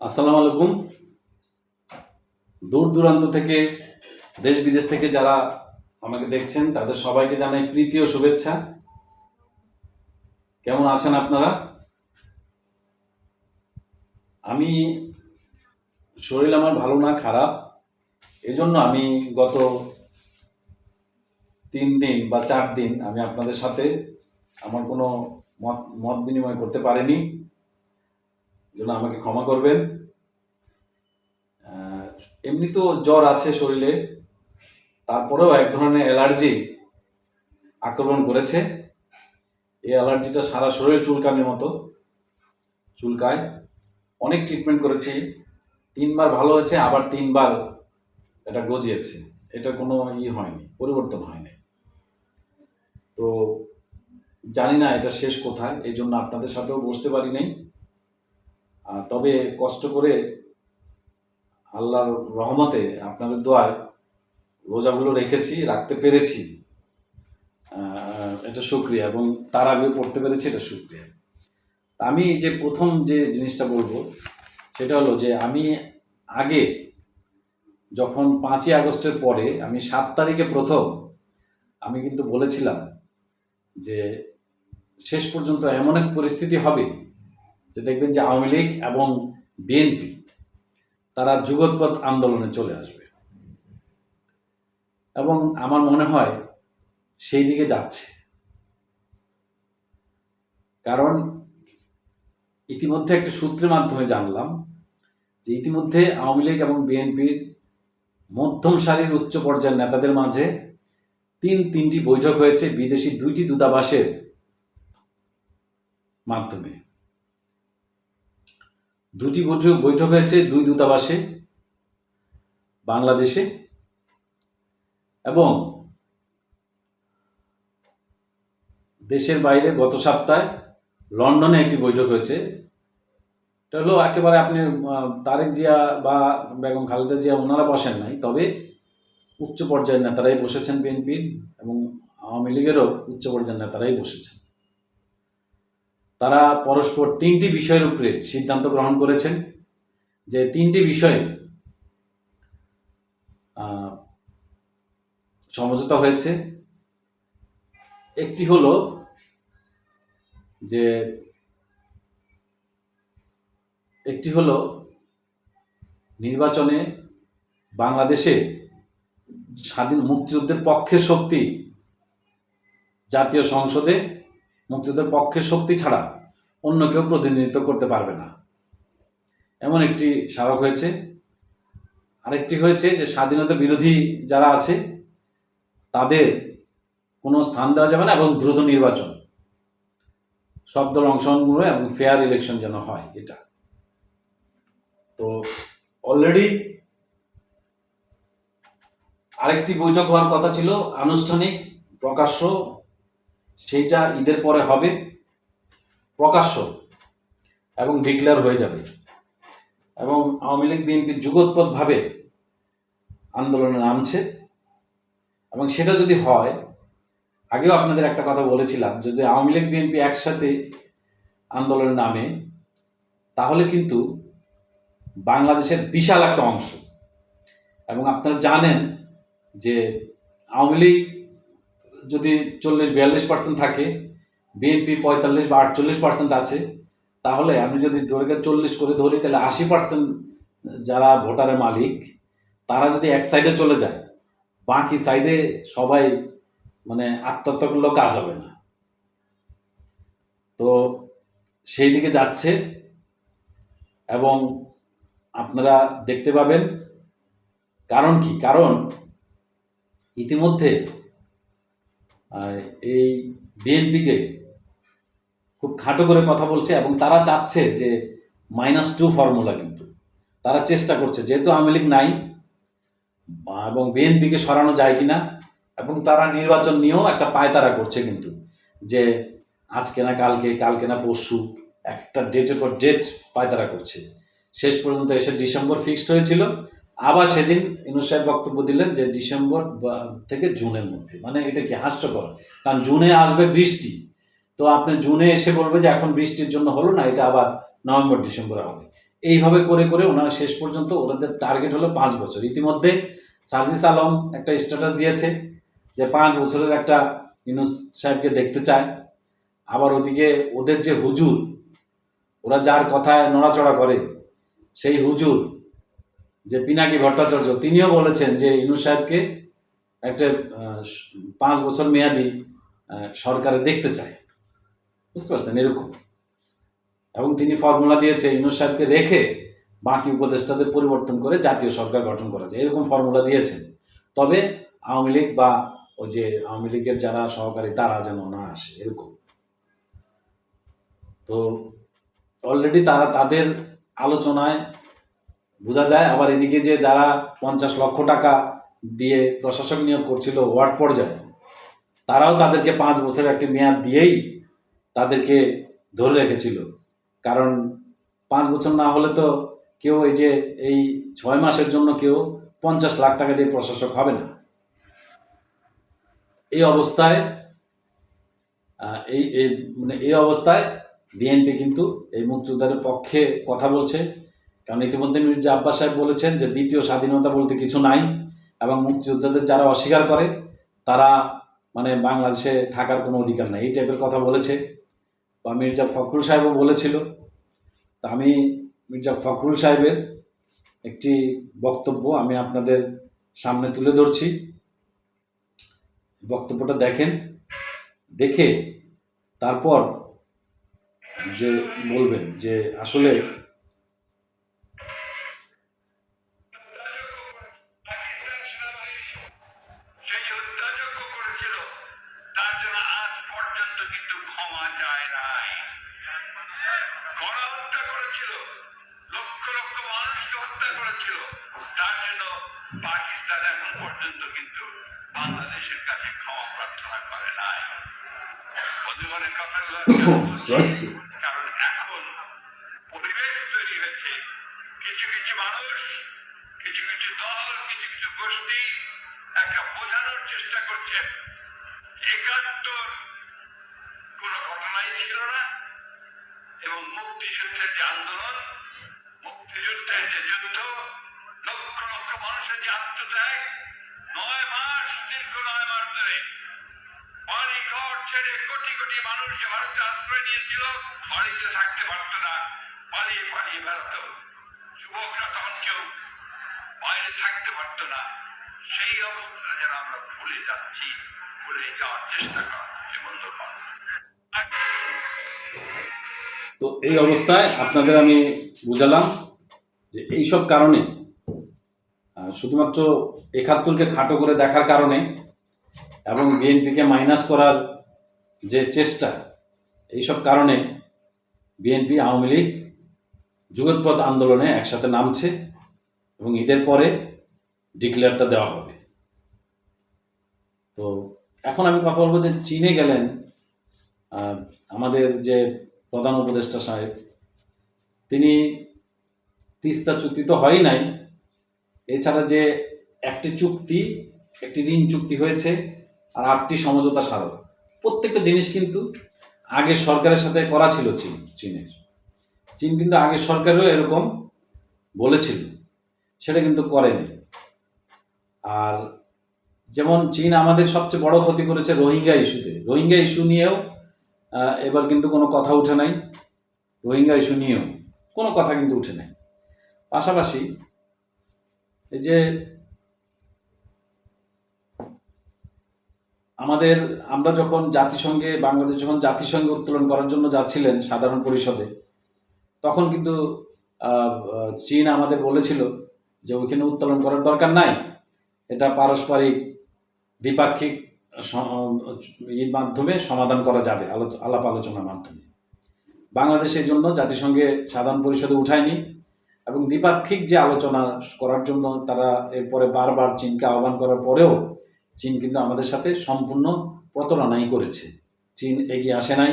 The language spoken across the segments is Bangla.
আসসালামু আলাইকুম। দূর দূরান্ত থেকে, দেশ বিদেশ থেকে যারা আমাকে দেখছেন, তাদের সবাইকে জানাই প্রীতি ও শুভেচ্ছা। কেমন আছেন আপনারা? আমি, শরীর আমার ভালো না, খারাপ। এজন্য আমি গত তিন দিন বা চার দিন আমি আপনাদের সাথে আমার কোনো মত মত বিনিময় করতে পারিনি। জন্য আমাকে ক্ষমা করবেন। এমনি তো জ্বর আছে শরীরে, তারপরেও এক ধরনের অ্যালার্জি আক্রমণ করেছে। এই অ্যালার্জিটা সারা শরীরে চুলকানির মতো, চুলকায়। অনেক ট্রিটমেন্ট করেছি। তিনবার ভালো হয়েছে, আবার তিনবার এটা গজিয়েছে। এটা কোনো ই হয়নি, পরিবর্তন হয়নি। তো জানি না এটা শেষ কোথায়, এই জন্য আপনাদের সাথেও বসতে পারি নাই। তবে কষ্ট করে আল্লাহর রহমতে আপনাদের দোয়ায় রোজাগুলো রেখেছি, রাখতে পেরেছি। এটা শুক্রিয়া এবং তার আগেও পড়তে পেরেছি, এটা শুক্রিয়া। তা আমি যে প্রথম যে জিনিসটা বলব, সেটা হলো যে আমি আগে যখন পাঁচই আগস্টের পরে, আমি সাত তারিখে প্রথম আমি কিন্তু বলেছিলাম যে শেষ পর্যন্ত এমন এক পরিস্থিতি হবে যে দেখবেন যে আওয়ামী লীগ এবং বিএনপি, তারা যুগোৎপথ আন্দোলনে চলে আসবে। এবং আমার মনে হয় সেই দিকে যাচ্ছে। কারণ ইতিমধ্যে একটা সূত্রের মাধ্যমে জানলাম যে ইতিমধ্যে আওয়ামী লীগ এবং বিএনপির মধ্যম সারির উচ্চ পর্যায়ের নেতাদের মাঝে তিন তিনটি বৈঠক হয়েছে বিদেশি দুইটি দূতাবাসের মাধ্যমে। দুটি বৈঠক হয়েছে, দুই দূতাবাসে, বাংলাদেশে। এবং দেশের বাইরে গত সপ্তাহে লন্ডনে একটি বৈঠক হয়েছে। এটা হলো একেবারে আপনি তারেক জিয়া বা বেগম খালেদা জিয়া ওনারা বসেন নাই, তবে উচ্চ পর্যায়ের নেতারাই বসেছেন বিএনপির এবং আওয়ামী লীগেরও উচ্চ পর্যায়ের নেতারাই বসেছেন। তারা পরস্পর তিনটি বিষয়ের উপরে সিদ্ধান্ত গ্রহণ করেছেন, যে তিনটি বিষয়ে সমঝোতা হয়েছে। একটি হলো যে, একটি হলো নির্বাচনে বাংলাদেশে স্বাধীন মুক্তিযুদ্ধের পক্ষের শক্তি জাতীয় সংসদে মুক্তিযুদ্ধের পক্ষের শক্তি ছাড়া অন্য কেউ প্রতিনিধিত্ব করতে পারবে না। এমন একটি স্মারক হয়েছে। আরেকটি হয়েছে যে স্বাধীনতা বিরোধী যারা আছে, তাদের কোনো স্থান দেওয়া যাবে না এবং দ্রুত নির্বাচন। সব দল অংশগ্রহণ এবং ফেয়ার ইলেকশন যেন হয় এটা। তো অলরেডি আরেকটি বৈঠক হওয়ার কথা ছিল, আনুষ্ঠানিক, প্রকাশ্য সেইটা ঈদের পরে হবে, প্রকাশ্য এবং ডিক্লেয়ার হয়ে যাবে। এবং আওয়ামী লীগ, বিএনপি যুগোৎপদভাবে আন্দোলনে নামছে। এবং সেটা যদি হয়, আগেও আপনাদের একটা কথা বলেছিলাম, যদি আওয়ামী লীগ, বিএনপি একসাথে আন্দোলনে নামে, তাহলে কিন্তু বাংলাদেশের বিশাল একটা অংশ। এবং আপনারা জানেন যে আওয়ামী লীগ যদি চল্লিশ বিয়াল্লিশ পার্সেন্ট থাকে, বিএনপি পঁয়তাল্লিশ বা আটচল্লিশ পার্সেন্ট আছে, তাহলে আমি যদি ধরে চল্লিশ করে ধরি, তাহলে আশি পার্সেন্ট যারা ভোটারের মালিক, তারা যদি এক সাইডে চলে যায়, বাকি সাইডে সবাই মানে আত্মহত্যা করলেও কাজ হবে না। তো সেই দিকে যাচ্ছে, এবং আপনারা দেখতে পাবেন, কারণ কি? কারণ ইতিমধ্যে এই বিএনপিকে খুব খাটো করে কথা বলছে এবং তারা চাচ্ছে যে মাইনাস টু ফর্মুলা কিন্তু। তারা চেষ্টা করছে, যেহেতু আওয়ামী লীগ নাই এবং বিএনপিকে সরানো যায় কিনা, এবং তারা নির্বাচন নিয়েও একটা পায়তারা করছে কিন্তু, যে আজকে না কালকে কালকে না পরশু একটা ডেটের পর ডেট পায়তারা করছে। শেষ পর্যন্ত এসে ডিসেম্বর ফিক্সড হয়েছিল আবার সেদিন ইনুস সাহেব বক্তব্য দিলেন যে ডিসেম্বর থেকে জুনের মধ্যে। মানে এটা কি হাস্যকর? কারণ জুনে আসবে বৃষ্টি। তো আপনি জুনে এসে বলবে যে এখন বৃষ্টির জন্য হলো না, এটা আবার নভেম্বর, ডিসেম্বরে হবে। এইভাবে করে করে ওনারা শেষ পর্যন্ত ওনাদের টার্গেট হলো পাঁচ বছর। ইতিমধ্যে সার্জিস আলম একটা স্ট্যাটাস দিয়েছে যে পাঁচ বছরের একটা ইউনুস সাহেবকে দেখতে চায়। আবার ওদিকে ওদের যে হুজুর, ওরা যার কথায় নড়াচড়া করে, সেই হুজুর যে পিনাকি ভট্টাচার্য, তিনিও বলেছেন যে ইনু সাহেবকে একটা পাঁচ বছর মেয়াদি সরকারে দেখতে চায় বুঝতে পারছেন? এরকম। এবং তিনি ফর্মুলা দিয়েছে, ইনু সাহেবকে রেখে বাকি উপদেষ্টাদের পরিবর্তন করে জাতীয় সরকার গঠন করা যায়। এরকম ফর্মুলা দিয়েছেন। তবে আওয়ামী লীগ বা ওই যে আওয়ামী লীগের যারা সহকারী, তারা যেন না আসে। এরকম। তো অলরেডি তারা তাদের আলোচনায় বোঝা যায়। আবার এদিকে যে যারা পঞ্চাশ লক্ষ টাকা দিয়ে প্রশাসক নিয়োগ করছিল ওয়ার্ড পর্যায়ে, তারাও তাদেরকে পাঁচ বছরের একটি মেয়াদ দিয়েই তাদেরকে ধরে রেখেছিল। কারণ পাঁচ বছর না হলে তো কেউ এই যে এই ছয় মাসের জন্য কেউ পঞ্চাশ লাখ টাকা দিয়ে প্রশাসক হবে না। এই অবস্থায় এই মানে এই অবস্থায় বিএনপি কিন্তু এই মুক্তিযোদ্ধাদের পক্ষে কথা বলছে। কারণ ইতিমধ্যে মির্জা আব্বাস সাহেব বলেছেন যে দ্বিতীয় স্বাধীনতা বলতে কিছু নাই এবং মুক্তিযোদ্ধাদের যারা অস্বীকার করে, তারা মানে বাংলাদেশে থাকার কোনো অধিকার নাই। এই টাইপের কথা বলেছে। বা মির্জা ফখরুল সাহেবও বলেছিল। তা আমি মির্জা ফখরুল সাহেবের একটি বক্তব্য আমি আপনাদের সামনে তুলে ধরছি। বক্তব্যটা দেখেন, দেখে তারপর যে বলবেন যে আসলে করছেন? একাত্তর কোন ঘটনাই ছিল না। এবং মুক্তিযুদ্ধের যে আন্দোলন, মুক্তিযুদ্ধের যে যুদ্ধ, লক্ষ লক্ষ মানুষের যে আত্মত্যাগ, নয় মাস, দীর্ঘ নয় মাস ধরে বাড়ি ঘর ছেড়ে কোটি কোটি মানুষ যে ভারতে আশ্রয় নিয়েছিল, বাড়িতে থাকতে পারত না, পালিয়ে পালিয়ে বেড়াত। যুবকরা তখন কেউ বাইরে থাকতে পারত না। সেই অবস্থা যেন আমরা ভুলে যাচ্ছি, ভুলে যাওয়ার চেষ্টা বন্ধুগণ তো এই অবস্থায় আপনাদের আমি বুঝালাম যে এইসব কারণে শুধুমাত্র একাত্তরকে খাটো করে দেখার কারণে এবং বিএনপিকে মাইনাস করার যে চেষ্টা, এইসব কারণে বিএনপি আওয়ামী লীগ যুগোৎপথ আন্দোলনে একসাথে নামছে এবং ঈদের পরে ডিক্লেয়ারটা দেওয়া হবে। তো এখন আমি কথা বলব যে চীনে গেলেন আমাদের যে প্রধান উপদেষ্টা সাহেব, তিনি তিস্তা চুক্তি তো হয় নাই। এছাড়া যে একটি চুক্তি, একটি ঋণ চুক্তি হয়েছে, আর আটটি সমঝোতা স্মারক প্রত্যেকটা জিনিস কিন্তু আগের সরকারের সাথে করা ছিল চীন, চীনের। চীন কিন্তু আগের সরকারও এরকম বলেছিল। সেটা কিন্তু করেনি। আর যেমন চীন আমাদের সবচেয়ে বড় ক্ষতি করেছে রোহিঙ্গা ইস্যুতে। রোহিঙ্গা ইস্যু নিয়েও এবার কিন্তু কোনো কথা উঠে নাই। রোহিঙ্গা ইস্যু নিয়েও কোনো কথা কিন্তু উঠে নাই। পাশাপাশি এই যে আমাদের, আমরা যখন জাতিসংঘে, বাংলাদেশ যখন জাতিসংঘে উত্তোলন করার জন্য যাচ্ছিলেন সাধারণ পরিষদে, তখন কিন্তু চীন আমাদের বলেছিল যে ওইখানে উত্তোলন করার দরকার নাই। এটা পারস্পরিক দ্বিপাক্ষিক এর মাধ্যমে সমাধান করা যাবে আলাপ আলোচনার মাধ্যমে। বাংলাদেশ এই জন্য জাতিসংঘে সাধারণ পরিষদে উঠায়নি এবং দ্বিপাক্ষিক যে আলোচনা করার জন্য তারা এরপরে বারবার চীনকে আহ্বান করার পরেও চীন কিন্তু আমাদের সাথে সম্পূর্ণ প্রতারণাই করেছে। চীন এগিয়ে আসে নাই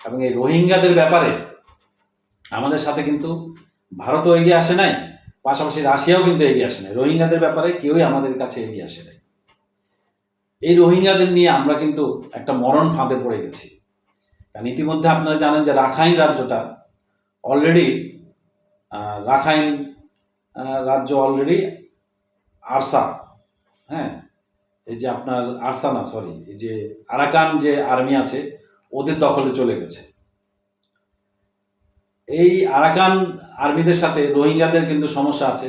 এবং এই রোহিঙ্গাদের ব্যাপারে আমাদের সাথে কিন্তু ভারতও এগিয়ে আসে নাই। পাশাপাশি রাশিয়াও কিন্তু এগিয়ে আসে নাই। রোহিঙ্গাদের ব্যাপারে কেউই আমাদের কাছে এগিয়ে আসে নাই। এই রোহিঙ্গাদের নিয়ে আমরা কিন্তু একটা মরণ ফাঁদে পড়ে গেছি। কারণ ইতিমধ্যে আপনারা জানেন যে রাখাইন রাজ্যটা অলরেডি রাখাইন রাজ্য অলরেডি আরসা। হ্যাঁ? এই যে আপনার আরসা না সরি এই যে আরাকান যে আর্মি আছে, ওদের দখলে চলে গেছে। এই আরাকান আর্মিদের সাথে রোহিঙ্গাদের কিন্তু সমস্যা আছে।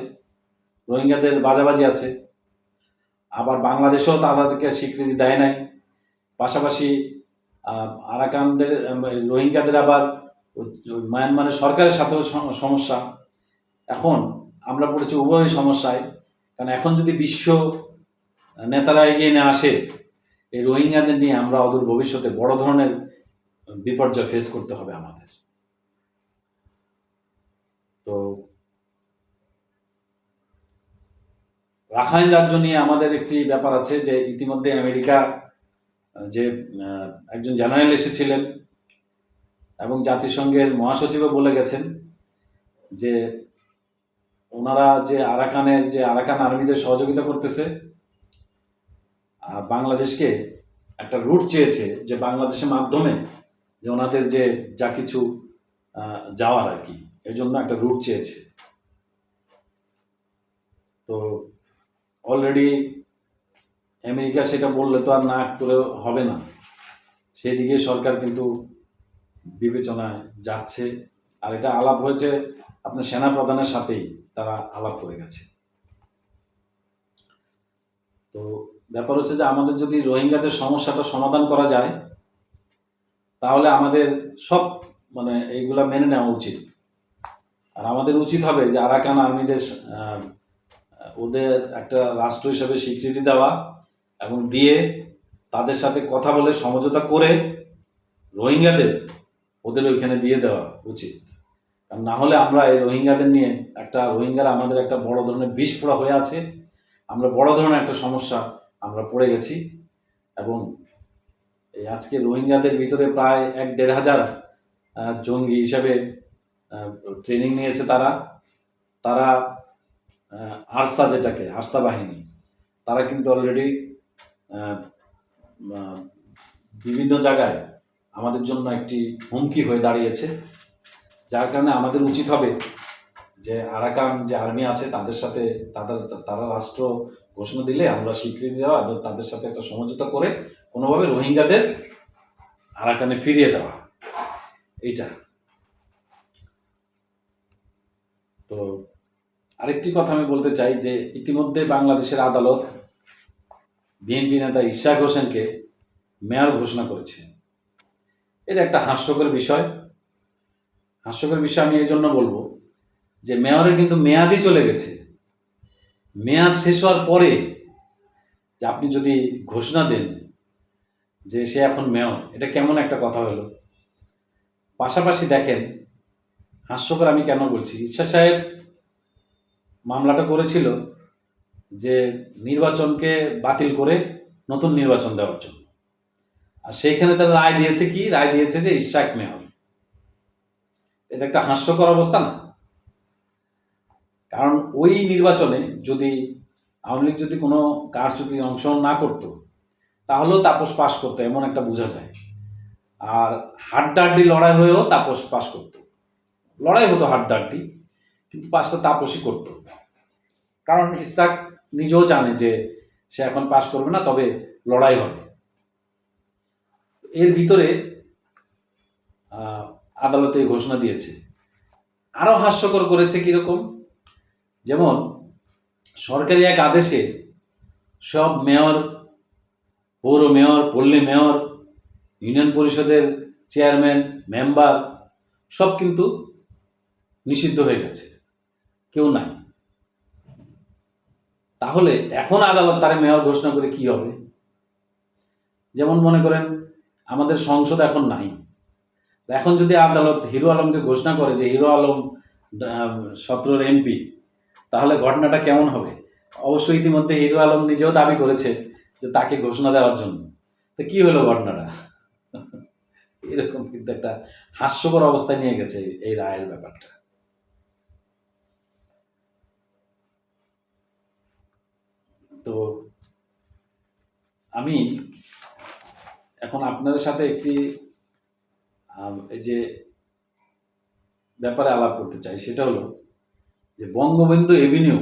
রোহিঙ্গাদের বাজাবাজি আছে। আবার বাংলাদেশেও তাদেরকে স্বীকৃতি দেয় নাই। পাশাপাশি আরাকানদের রোহিঙ্গাদের আবার মায়ানমারের সরকারের সাথেও সমস্যা। এখন আমরা পড়েছি উভয় সমস্যায়। কারণ এখন যদি বিশ্ব নেতারা এগিয়ে না আসে, এই রোহিঙ্গাদের নিয়ে আমরা অদূর ভবিষ্যতে বড় ধরনের বিপর্যয় ফেস করতে হবে আমাদের। তো রাখাইন রাজ্য নিয়ে আমাদের একটি ব্যাপার আছে যে ইতিমধ্যে আমেরিকা যে একজন জেনারেল এসেছিলেন এবং জাতিসংঘের মহাসচিবও বলে গেছেন যে ওনারা যে আরাকানের, যে আরাকান আর্মিদের সহযোগিতা করতেছে, আর বাংলাদেশকে একটা রুট চেয়েছে যে বাংলাদেশের মাধ্যমে যে ওনাদের যে যা কিছু যাওয়ার আর কি। এর জন্য একটা রুট চেয়েছে। তো অলরেডি আমেরিকা সেটা বললে তো আর না করে হবে না। সেদিকে সরকার কিন্তু বিবেচনায় যাচ্ছে। আর এটা আলাপ হয়েছে আপনার সেনা প্রধানের সাথেই, তারা আলাপ করে গেছে। তো ব্যাপার হচ্ছে যে আমাদের যদি রোহিঙ্গাদের সমস্যাটা সমাধান করা যায়, তাহলে আমাদের সব মানে এইগুলা মেনে নেওয়া উচিত। আর আমাদের উচিত হবে যে আরাকান আর্মিদের ওদের একটা রাষ্ট্র হিসেবে স্বীকৃতি দেওয়া এবং দিয়ে তাদের সাথে কথা বলে সমঝোতা করে রোহিঙ্গাদের ওদের ওইখানে দিয়ে দেওয়া উচিত। আর না হলে আমরা এই রোহিঙ্গাদের নিয়ে একটা, রোহিঙ্গারা আমাদের একটা বড় ধরনের বিষ পোড়া হয়ে আছে, আমরা বড় ধরনের একটা সমস্যা আমরা পড়ে গেছি এবং এই আজকে রোহিঙ্গাদের ভিতরে প্রায় এক দেড় হাজার জঙ্গি হিসাবে ট্রেনিং নিয়েছে তারা। তারা আরসা যেটাকে, আরসা বাহিনী, তারা কিন্তু অলরেডি বিভিন্ন জায়গায় আমাদের জন্য একটি হুমকি হয়ে দাঁড়িয়েছে। যার কারণে আমাদের উচিত হবে যে আরাকান যে আর্মি আছে, তাদের সাথে তাদের তারা রাষ্ট্র ঘোষণা দিলে আমরা স্বীকৃতি দেওয়া এবং তাদের সাথে একটা সমঝোতা করে কোনোভাবে রোহিঙ্গাদের আরাকানে ফিরিয়ে দেওয়া। এইটা তো আরেকটি কথা আমি বলতে চাই যে ইতিমধ্যে বাংলাদেশের আদালত বিএনপি নেতা ইশাক হোসেনকে মেয়র ঘোষণা করেছে। এটা একটা হাস্যকর বিষয়। হাস্যকর বিষয় আমি এই জন্য বলব যে মেয়রের কিন্তু মেয়াদই চলে গেছে। মেয়াদ শেষ হওয়ার পরে যে আপনি যদি ঘোষণা দেন যে সে এখন মেয়র, এটা কেমন একটা কথা হলো? পাশাপাশি দেখেন, হাস্যকর আমি কেন বলছি? ইচ্ছা সাহেব মামলাটা করেছিল যে নির্বাচনকে বাতিল করে নতুন নির্বাচন দেওয়ার জন্য। আর সেইখানে তারা রায় দিয়েছে কি? রায় দিয়েছে যে ইশাক মেয়র এটা একটা হাস্যকর অবস্থা না? কারণ ওই নির্বাচনে যদি আওয়ামী লীগ যদি কোনো কারচুপি অংশগ্রহণ না করতো, তাহলেও তাপস পাশ করতো, এমন একটা বোঝা যায়। আর হাড্ডাহাড্ডি লড়াই হয়েও তাপস পাশ করতো। লড়াই হতো হাড্ডাহাড্ডি। কিন্তু পাশটা তাপসই করতো। কারণ ইসাক নিজেও জানে যে সে এখন পাশ করবে না, তবে লড়াই হবে। এর ভিতরে আদালতে ঘোষণা দিয়েছে। আরও হাস্যকর করেছে কীরকম? যেমন, সরকারি এক আদেশে সব মেয়র, পৌর মেয়র, পল্লী মেয়র, ইউনিয়ন পরিষদের চেয়ারম্যান, মেম্বার সব কিন্তু নিষিদ্ধ হয়ে গেছে। কেউ নাই। তাহলে এখন আদালত তারে মেয়র ঘোষণা করে কি হবে? যেমন মনে করেন, আমাদের সংসদ এখন নাই। এখন যদি আদালত হিরো আলমকে ঘোষণা করে যে হিরো আলম সতেরোর এমপি, তাহলে ঘটনাটা কেমন হবে? অবশ্যই ইতিমধ্যে হিরো আলম নিজেও দাবি করেছে যে তাকে ঘোষণা দেওয়ার জন্য। তো কি হলো ঘটনাটা? এরকম কিন্তু একটা হাস্যকর অবস্থায় নিয়ে গেছে এই রায়ের ব্যাপারটা তো আমি এখন আপনাদের সাথে একটি যে ব্যাপারে আলাপ করতে চাই, সেটা হলো যে বঙ্গবন্ধু এভিনিউ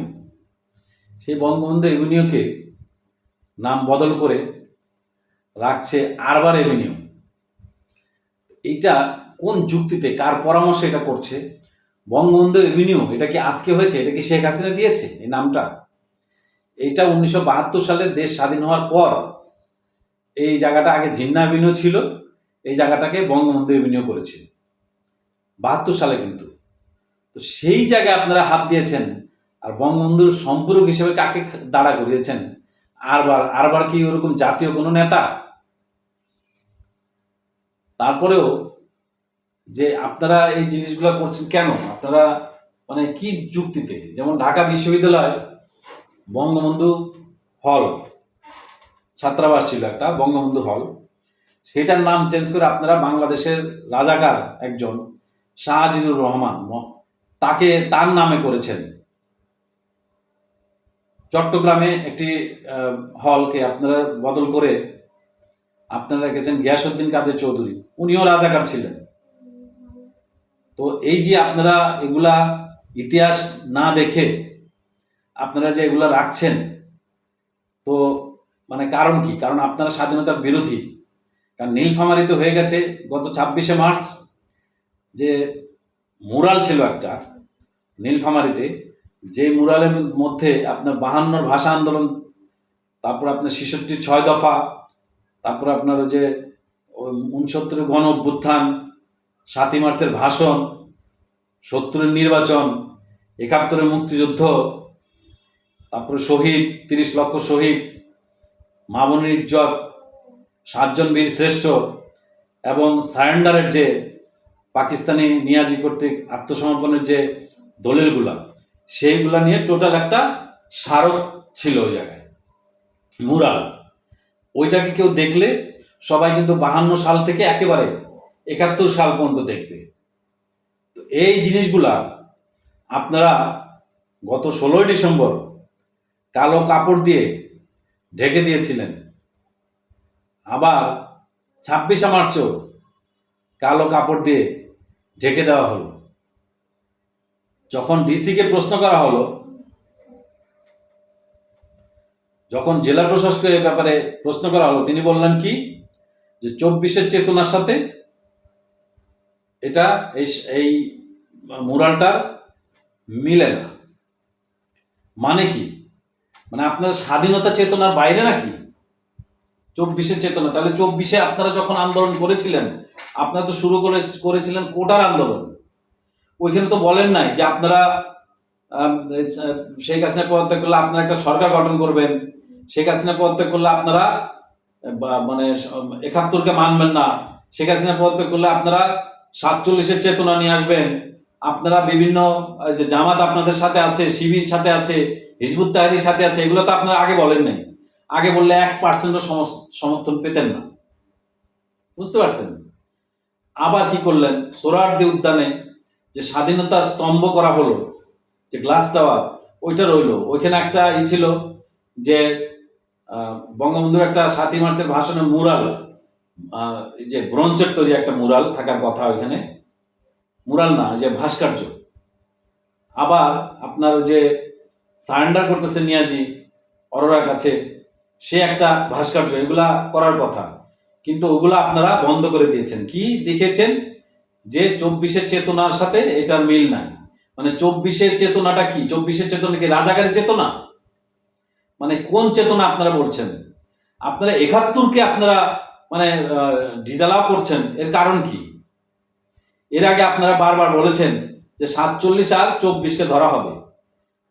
সেই বঙ্গবন্ধু এভিনিউকে নাম বদল করে রাখছে আরবার এভিনিউ এইটা কোন যুক্তিতে, কার পরামর্শে এটা করছে? বঙ্গবন্ধু এভিনিউ এটা কি আজকে হয়েছে? এটা কি শেখ হাসিনা দিয়েছে এই নামটা? এইটা উনিশশো সালে দেশ স্বাধীন হওয়ার পর এই জায়গাটা আগে জিন্না এভিনিউ ছিল, এই জায়গাটাকে বঙ্গবন্ধু এভিনিউ করেছিল বাহাত্তর সালে কিন্তু। তো সেই জায়গায় আপনারা হাত দিয়েছেন, আর বঙ্গবন্ধুর সম্পূরক হিসেবে কাকে দাঁড়া করিয়েছেন? আরবার আরবার কি ওরকম জাতীয় কোনো নেতা? তারপরেও যে আপনারা এই জিনিসগুলো করছেন কেন? আপনারা মানে কি যুক্তিতে? যেমন ঢাকা বিশ্ববিদ্যালয়, বঙ্গবন্ধু হল। ছাত্রাবাস ছিল একটা, বঙ্গবন্ধু হল। সেটার নাম চেঞ্জ করে আপনারা বাংলাদেশের রাজাকার একজন শাহজিদুর রহমান তাকে তার নামে করেছেন। চট্টগ্রামে একটি হলকে আপনারা বদল করে আপনারা রেখেছেন গিয়াসুদ্দিন কাদের চৌধুরী। উনিও রাজাকার ছিলেন। তো এই যে আপনারা এগুলা ইতিহাস না দেখে আপনারা যে এগুলা রাখছেন, তো মানে কারণ কি? কারণ আপনারা স্বাধীনতার বিরোধী। কারণ নীলফামারিতে হয়ে গেছে গত ছাব্বিশে মার্চ, যে মুরাল ছিল একটা নীলফামারিতে, যে মুরালের মধ্যে আপনার বাহান্নর ভাষা আন্দোলন, তারপর আপনার ছেষট্টি ছয় দফা, তারপর আপনার ওই যে উনসত্তরের গণ অভ্যুত্থান, সাতই মার্চের ভাষণ, সত্তরের নির্বাচন, একাত্তরের মুক্তিযুদ্ধ, তারপরে শহীদ, তিরিশ লক্ষ শহীদ মামনির ইজ্জত, সাতজন বীর শ্রেষ্ঠ এবং সারেন্ডারের যে পাকিস্তানি নিয়াজি কর্তৃক আত্মসমর্পণের যে দলিলগুলা, সেইগুলা নিয়ে টোটাল একটা স্মারক ছিল ওই জায়গায়। মুরাল। ওইটাকে কেউ দেখলে সবাই কিন্তু বাহান্ন সাল থেকে একেবারে একাত্তর সাল পর্যন্ত দেখবে। তো এই জিনিসগুলা আপনারা গত ষোলোই ডিসেম্বর কালো কাপড় দিয়ে ঢেকে দিয়েছিলেন। আবার ছাব্বিশে মার্চও কালো কাপড় দিয়ে ঢেকে দেওয়া হলো। যখন ডিসিকে প্রশ্ন করা হলো, যখন জেলা প্রশাসকের এ ব্যাপারে প্রশ্ন করা হলো, তিনি বললেন কি? যে চব্বিশের চেতনার সাথে এটা, এই মুরালটা মিলে না। মানে কি? মানে আপনার স্বাধীনতা চেতনার বাইরে নাকি? চব্বিশের চেতনা। তাহলে চব্বিশে আপনারা যখন আন্দোলন করেছিলেন, আপনারা তো শুরু করে করেছিলেন কোটার আন্দোলন। ওইখানে তো বলেন নাই যে আপনারা শেখ হাসিনা পদত্যাগ করলে আপনারা একটা সরকার গঠন করবেন। শেখ হাসিনা পদত্যাগ করলে আপনারা মানে একাত্তরকে মানবেন না। শেখ হাসিনা পদত্যাগ করলে আপনারা সাতচল্লিশের চেতনা নিয়ে আসবেন। আপনারা বিভিন্ন যে জামাত আপনাদের সাথে আছে, শিবির সাথে আছে হিজবুত তাহারির সাথে আছে, এগুলো তো আপনারা আগে বলেন নাই। আগে বললে এক পার্সেন্টও সমর্থন পেতেন না। বুঝতে পারছেন? আবার কি করলেন? সোরারদি উদ্যানে যে স্বাধীনতার স্তম্ভ করা হলো, যে গ্লাস টাওয়ার, ওইটা রইল। ওইখানে একটা ই ছিল যে বঙ্গবন্ধুর একটা সাতই মার্চের ভাষণে মুরাল যে ব্রঞ্চের তৈরি একটা মুরাল থাকার কথা ওইখানে। মুরাল না যে ভাস্কর্য। আবার আপনার যে সারেন্ডার করতেছে নিয়াজি অরোরার কাছে। সে একটা ভাস্কর্য, এগুলা করার কথা। কিন্তু ওগুলা আপনারা বন্ধ করে দিয়েছেন। কি দেখেছেন? যে চব্বিশের চেতনার সাথে এটার মিল নাই। মানে চব্বিশের চেতনাটা কি? চব্বিশের চেতনা কি রাজাকারের চেতনা? মানে কোন চেতনা আপনারা বলছেন? আপনারা একাত্তরকে আপনারা মানে ডিজালাও করছেন। এর কারণ কি? এর আগে আপনারা বারবার বলেছেন যে সাতচল্লিশ আর চব্বিশকে ধরা হবে।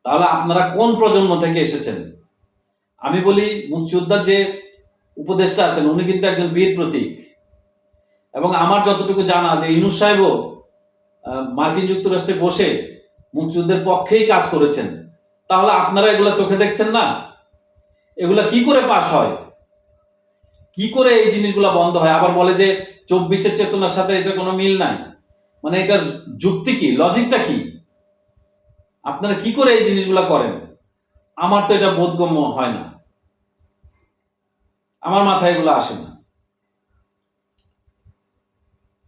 তাহলে আপনারা কোন প্রজন্ম থেকে এসেছেন? আমি বলি মুক্তিযোদ্ধার যে উপদেষ্টা আছেন, উনি কিন্তু একজন বীর প্রতীক। এবং আমার যতটুকু জানা যে ইনুস সাহেবও মার্কিন যুক্তরাষ্ট্রে বসে মুক্তিযুদ্ধের পক্ষেই কাজ করেছেন। তাহলে আপনারা এগুলো চোখে দেখছেন না? এগুলা কি করে পাশ হয়? কি করে এই জিনিসগুলো বন্ধ হয়? আবার বলে যে চব্বিশের চেতনার সাথে এটা কোনো মিল নাই। মানে এটার যুক্তি কি? লজিকটা কি? আপনারা কি করে এই জিনিসগুলো করেন? আমার তো এটা বোধগম্য হয় না। আমার মাথায় এগুলো আসে না।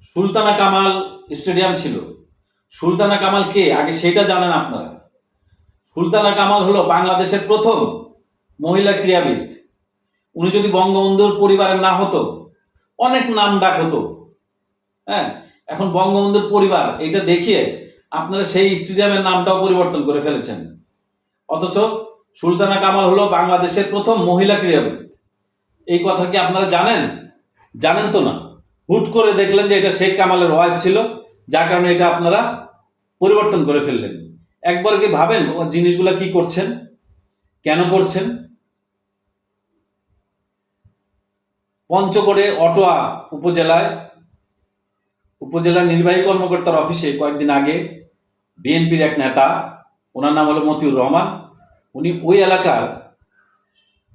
সুলতানা কামাল স্টেডিয়াম ছিল। সুলতানা কামাল কে? আগে সেটা জানেন আপনারা। সুলতানা কামাল হলো বাংলাদেশের প্রথম মহিলা ক্রীড়াবিদ। উনি যদি বঙ্গবন্ধুর পরিবারের না হতো, অনেক নাম ডাক হতো। হ্যাঁ এখন বঙ্গবন্ধুর পরিবার এটা দেখিয়ে আপনারা সেই স্টেডিয়ামের নামটাও পরিবর্তন করে ফেলেছেন। অথচ সুলতানা কামাল হলো বাংলাদেশের প্রথম মহিলা ক্রীড়াবিদ। এই কথা কি আপনারা জানেন? জানেন তো না। হুট করে দেখলেন যে এটা শেখ কামালের ওয়াইফ ছিল, যার কারণে এটা আপনারা পরিবর্তন করে ফেললেন। একবার কি ভাবেন জিনিসগুলো কি করছেন? কেন করছেন? পঞ্চগড়ে অটোয়া উপজেলায় উপজেলা নির্বাহী কর্মকর্তার অফিসে কয়েকদিন আগে বিএনপির এক নেতা, ওনার নাম হলো মতিউর রহমান। উনি ওই এলাকার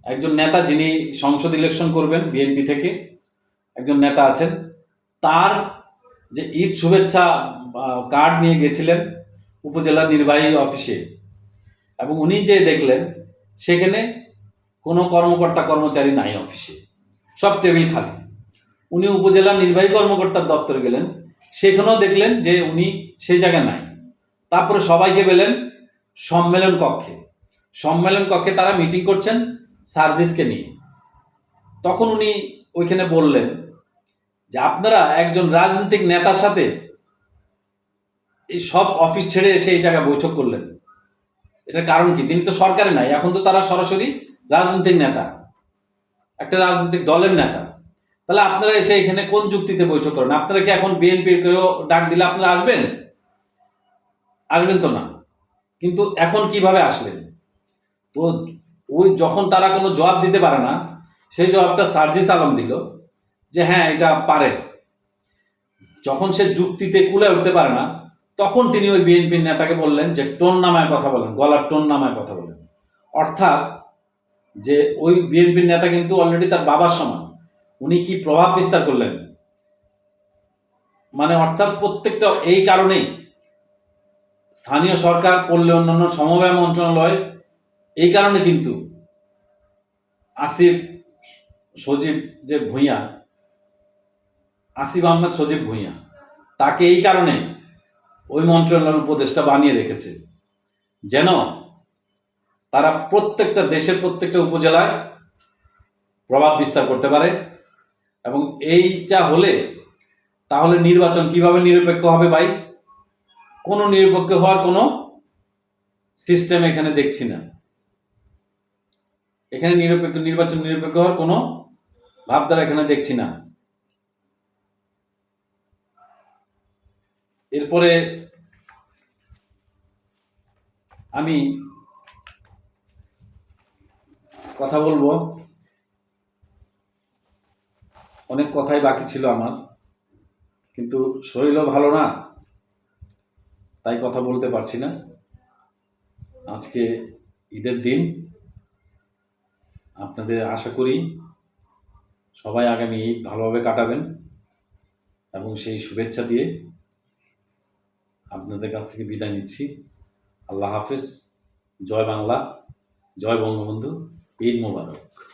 একজন নেতা যিনি সংসদ ইলেকশন করবেন বিএনপি থেকে, একজন নেতা আছেন। তার যে ঈদ শুভেচ্ছা কার্ড নিয়ে গেছিলেন উপজেলা নির্বাহী অফিসে। এবং উনি যে দেখলেন, সেখানে কোনো কর্মকর্তা কর্মচারী নাই অফিসে, সব টেবিল খালি। উনি উপজেলা নির্বাহী কর্মকর্তার দপ্তরে গেলেন, সেখানেও দেখলেন যে উনি সেই জায়গায় নাই। তারপরে সবাইকে পেলেন সম্মেলন কক্ষে। সম্মেলন কক্ষে তারা মিটিং করছেন সার্জিসকে নিয়ে। তখন উনি ওইখানে বললেন যে, আপনারা একজন রাজনৈতিক নেতার সাথে এই সব অফিস ছেড়ে এসে এই জায়গায় বৈঠক করলেন। এটার কারণ কি? তিনি তো সরকারে নাই, এখন তো তারা সরাসরি রাজনৈতিক নেতা, একটা রাজনৈতিক দলের নেতা। তাহলে আপনারা এসে এখানে কোন যুক্তিতে বৈঠক করেন? আপনারা কি এখন বিএনপির ডাক দিলে আপনারা আসবেন? আসবেন তো না। কিন্তু এখন কীভাবে আসলেন তো ওই যখন তারা কোনো জবাব দিতে পারে না, সেই জবাবটা সার্জিস আলম দিল যে হ্যাঁ এটা পারে। যখন সে যুক্তিতে কুলে উঠতে পারে না, তখন তিনি ওই বিএনপির নেতাকে বললেন যে, টোন নামায় কথা বলেন, গলার টোন নামায় কথা বলেন। অর্থাৎ যে ওই বিএনপির নেতা কিন্তু অলরেডি তার বাবার সমান। উনি কি প্রভাব বিস্তার করলেন? মানে অর্থাৎ প্রত্যেকটা এই কারণেই স্থানীয় সরকার পল্লী অন্যান্য সমবায় মন্ত্রণালয়, এই কারণে কিন্তু আসিফ সজীব যে ভূঁইয়া, আসিফ আহমেদ সজীব ভূঁইয়া, তাকে এই কারণে ওই মন্ত্রণালয়ের উপদেষ্টা বানিয়ে রেখেছে। যেন তারা প্রত্যেকটা দেশের প্রত্যেকটা উপজেলায় প্রভাব বিস্তার করতে পারে এবং এইটা হলে তাহলে নির্বাচন কীভাবে নিরপেক্ষ হবে ভাই? কোনো নিরপেক্ষ হওয়ার কোনো সিস্টেম এখানে দেখছি না। এখানে নিরপেক্ষ, নির্বাচন নিরপেক্ষ হওয়ার কোনো ভাবধারা এখানে দেখছি না। এরপরে আমি কথা বলব। অনেক কথাই বাকি ছিল আমার, কিন্তু শরীরও ভালো না। তাই কথা বলতে পারছি না। আজকে ঈদের দিন। আপনাদের আশা করি সবাই আগামী ঈদ ভালোভাবে কাটাবেন এবং সেই শুভেচ্ছা দিয়ে আপনাদের কাছ থেকে বিদায় নিচ্ছি। আল্লাহ হাফেজ। জয় বাংলা। জয় বঙ্গবন্ধু। ঈদ মোবারক।